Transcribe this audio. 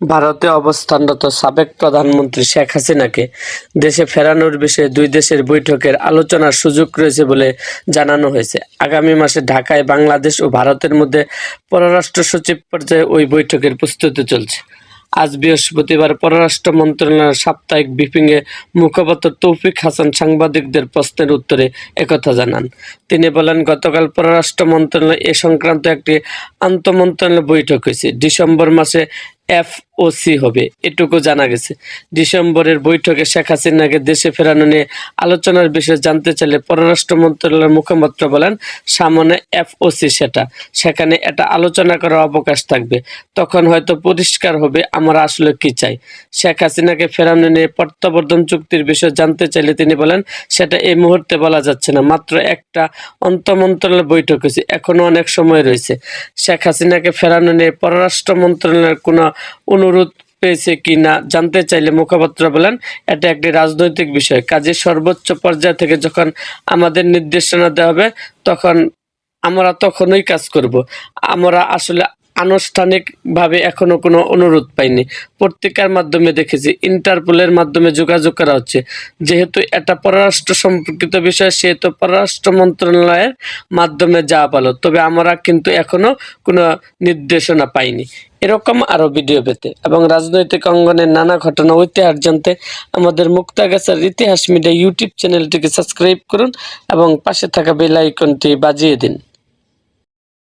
ভারতে অবস্থানরত সাবেক প্রধানমন্ত্রী শেখ হাসিনাকে দেশে ফেরানোর বিষয়ে দুই দেশের বৈঠকের আলোচনার সুযোগ রয়েছে বলে জানানো হয়েছে। আগামী মাসে ঢাকায় বাংলাদেশ ও ভারতের মধ্যে পররাষ্ট্র সচিব পর্যায়ে ওই বৈঠকের প্রস্তুতি চলছে। আজ বৃহস্পতিবার পররাষ্ট্র মন্ত্রণালয়ের সাপ্তাহিক ব্রিফিংয়ে মুখপাত্র তৌফিক হাসান সাংবাদিকদের প্রশ্নের উত্তরে একথা জানান। তিনি বলেন, গতকাল পররাষ্ট্র মন্ত্রণালয় এ সংক্রান্ত একটি আন্তঃমন্ত্রণালয় বৈঠক হয়েছে। ডিসেম্বর মাসে এফওসি হবে, এটুকু জানা গেছে। ডিসেম্বরের বৈঠকে শেখ হাসিনাকে দেশে ফেরানো নিয়ে আলোচনার বিষয়ে জানতে চাইলে পররাষ্ট্র মন্ত্রণালয়ের মুখপাত্র বলেন, সামনে এফওসি সেটা, সেখানে এটা আলোচনা করার অবকাশ থাকবে। তখন হয়তো পরিষ্কার হবে আমরা আসলে কি চাই। শেখ হাসিনাকে ফেরানো নিয়ে প্রত্যাবর্তন চুক্তির বিষয়ে জানতে চাইলে তিনি বলেন, সেটা এই মুহূর্তে বলা যাচ্ছে না, মাত্র একটা অন্তমন্ত্রণালয় বৈঠক হয়েছে, এখনও অনেক সময় রয়েছে। শেখ হাসিনাকে ফেরানো নিয়ে পররাষ্ট্র মন্ত্রণালয়ের কোনো অনুরোধ পেয়েছে কি না জানতে চাইলে মুখপাত্র বলেন, এটা একটি রাজনৈতিক বিষয়। কাজে সর্বোচ্চ পর্যায় থেকে যখন আমাদের নির্দেশনা দেওয়া হবে, তখন আমরা তখনই কাজ করব। আমরা আসলে আনুষ্ঠানিকভাবে এখনও কোনো অনুরোধ পাইনি। পত্রিকার মাধ্যমে দেখেছি, ইন্টারপোলের মাধ্যমে যোগাযোগ করা হচ্ছে। যেহেতু এটা পররাষ্ট্র সম্পর্কিত বিষয়, সেহেতু পররাষ্ট্র মন্ত্রণালয়ের মাধ্যমে যা পালো, তবে আমরা কিন্তু এখনও কোনো নির্দেশনা পাইনি। এরকম আরও ভিডিও পেতে এবং রাজনৈতিক অঙ্গনের নানা ঘটনা ও ইতিহাস জানতে আমাদের মুক্তাগাছার ইতিহাস মিডিয়া ইউটিউব চ্যানেলটিকে সাবস্ক্রাইব করুন এবং পাশে থাকা বেল আইকনটি বাজিয়ে দিন।